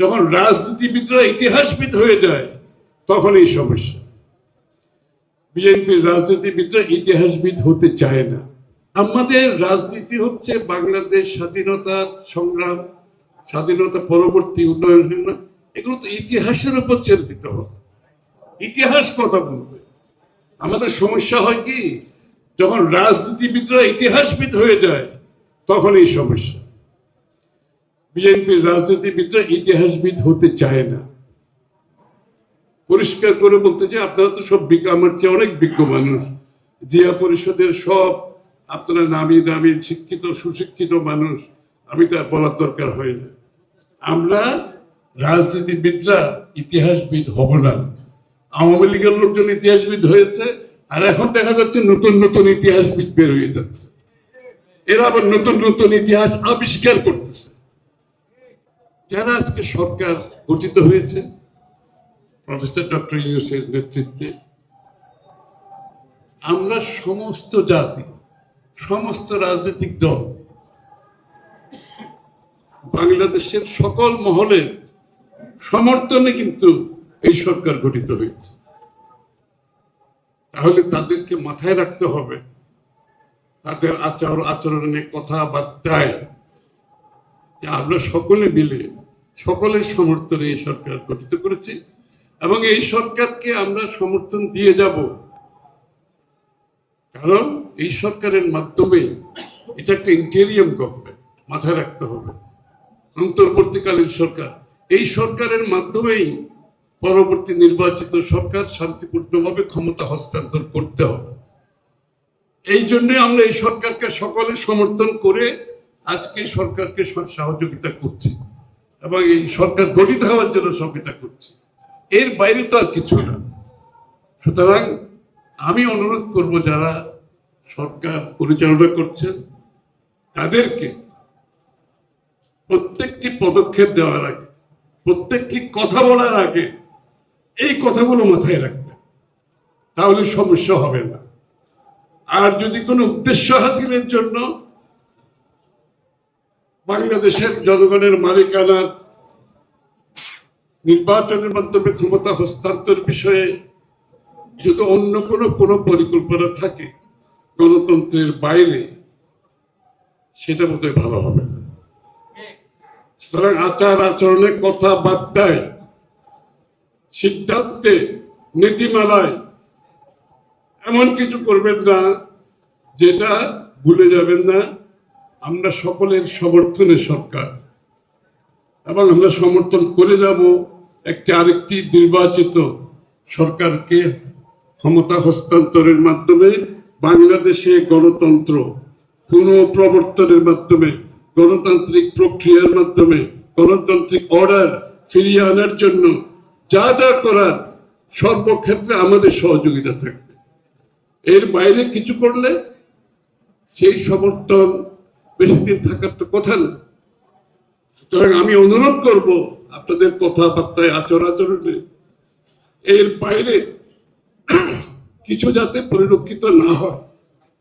যখন রাজনীতিবিদরা ইতিহাসবিদ হয়ে যায় তখন এই সমস্যা। বিএনপির রাজনীতিবিদরা ইতিহাসবিদ হতে চায় না। আমাদের রাজনীতি হচ্ছে বাংলাদেশ স্বাধীনতা সংগ্রাম, স্বাধীনতা পরবর্তী উন্নয়ন এগুলো তো ইতিহাসের উপর ছেড়ে দিতে হবে। ইতিহাস কথা বলবে। আমাদের সমস্যা হয় কি, যখন রাজনীতিবিদরা ইতিহাসবিদ হয়ে যায় তখন এই সমস্যা। বিএনপির রাজনীতিবিদরা ইতিহাসবিদ হতে চায় না। পরিষ্কার করে বলতে চাই, আপনারা তো সব আমার চেয়ে অনেক বিজ্ঞ মানুষ। জিয়া পরিষদের সব আপনারা নামি দামি শিক্ষিত, সুশিক্ষিত মানুষ। আমি তা বলার দরকার হয় না। আমরা রাজনীতিবিদরা ইতিহাসবিদ হব না। আওয়ামী লীগের লোকজন ইতিহাসবিদ হয়েছে, আর এখন দেখা যাচ্ছে নতুন নতুন ইতিহাসবিদ বের হয়ে যাচ্ছে। এরা আবার নতুন নতুন ইতিহাস আবিষ্কার করতেছে। যারা আজকে সরকার গঠিত হয়েছে, প্রফেসর ডক্টর ইউসের নেতৃত্বে, আমরা সমস্ত জাতি, সমস্ত রাজনৈতিক দল, বাংলাদেশের সকল মহলের সমর্থনে কিন্তু এই সরকার গঠিত হয়েছে। তাহলে তাদেরকে মাথায় রাখতে হবে, তাদের আচার আচরণে কথাবার্তায় যে আমরা সকলে মিলে সকলের সমর্থনে এই সরকার গঠিত করেছি এবং এই সরকারকে আমরা সমর্থন দিয়ে যাব। কারণ এই সরকারের মাধ্যমে এটা একটা ইন্টেরিয়াম গভর্নমেন্ট মাথায় রাখতে হবে। অন্তর্বর্তীকালীন সরকার, এই সরকারের মাধ্যমেই পরবর্তী নির্বাচিত সরকার শান্তিপূর্ণভাবে ক্ষমতা হস্তান্তর করতে হবে। এই জন্য আমরা এই সরকারকে সকলে সমর্থন করে আজকে সরকারকে সহযোগিতা করছে এবং এই সরকার গঠিত হওয়ার জন্য সহযোগিতা করছে। এর বাইরে তো আর কিছু না। সুতরাং আমি অনুরোধ করব যারা সরকার পরিচালনা করছেন, তাদেরকে প্রত্যেকটি পদক্ষেপ দেওয়ার আগে, প্রত্যেকটি কথা বলার আগে এই কথাগুলো মাথায় রাখবে তাহলে সমস্যা হবে না। আর যদি কোনো উদ্দেশ্য হাসিলের জন্য বাংলাদেশের জনগণের মালিকানার নির্বাচনের মাধ্যমে ক্ষমতা হস্তান্তর বিষয়ে যদি অন্য কোনো কোনো পরিকল্পনা থাকে গণতন্ত্রের বাইরে, সেটা বোধহয় ভালো হবে না। সুতরাং আচার আচরণে কথাবার্তায় সিদ্ধান্তে নীতিমালায় এমন কিছু করবেন না যেটা ভুলে যাবেন না আমরা সকলের সমর্থনে সরকার। এবং আমরা সমর্থন করে যাব একটি আরেকটি নির্বাচিত সরকারকে ক্ষমতা হস্তান্তরের মাধ্যমে। বাংলাদেশে গণতন্ত্র পুনঃপ্রবর্তনের মাধ্যমে, গণতান্ত্রিক প্রক্রিয়ার মাধ্যমে, গণতান্ত্রিক অর্ডার ফিরিয়ে আনার জন্য যা যা করার সর্বক্ষেত্রে আমাদের সহযোগিতা থাকবে। এর বাইরে কিছু করলে সেই সমর্থন বেশি দিন থাকার তো কথা না। সুতরাং আমি অনুরোধ করব আপনাদের কথাবার্তায় আচর আচরণে এর বাইরে কিছু যাতে পরিলক্ষিত না হয়।